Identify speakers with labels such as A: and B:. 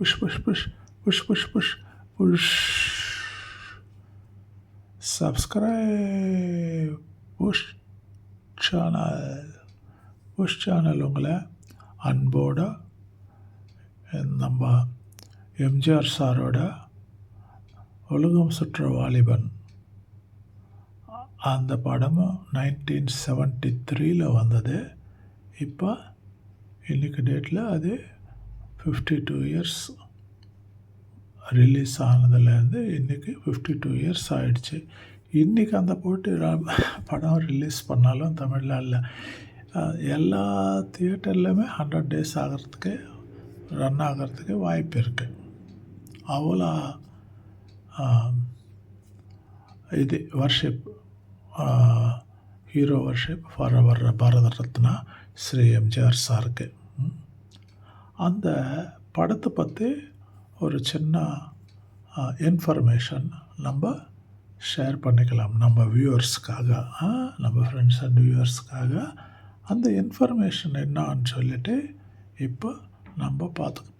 A: Push push push push push push push subscribe push channel push channel உங்களை அன்போட நம்ம எம்ஜிஆர் சாரோட உலகம் சுற்ற வாலிபன். அந்த படமும் நைன்டீன் செவன்ட்டி த்ரீல வந்தது. இப்போ இன்றைக்கு டேட்டில் அது ஃபிஃப்டி டூ இயர்ஸ் ரிலீஸ் ஆனதுலேருந்து இன்றைக்கி ஃபிஃப்டி டூ இயர்ஸ் ஆகிடுச்சு இன்றைக்கி அந்த போட்டு ர- படம் ரிலீஸ் பண்ணாலும் தமிழில் இல்லை எல்லா தியேட்டர்லையுமே ஹண்ட்ரட் டேஸ் ஆகிறதுக்கு ரன் ஆகிறதுக்கு வாய்ப்பு இருக்குது அவ்வளோ இது worship hero worship for our Bharat Ratna Shri MGR சாருக்கு அந்த படத்தை பற்றி ஒரு சின்ன இன்ஃபர்மேஷன் நம்ம ஷேர் பண்ணிக்கலாம். நம்ம வியூவர்ஸ்க்காக நம்ம ஃப்ரெண்ட்ஸ் அண்ட் வியூவர்ஸ்க்காக அந்த இன்ஃபர்மேஷன் என்னான்னு சொல்லிட்டு இப்போ நம்ம பார்த்து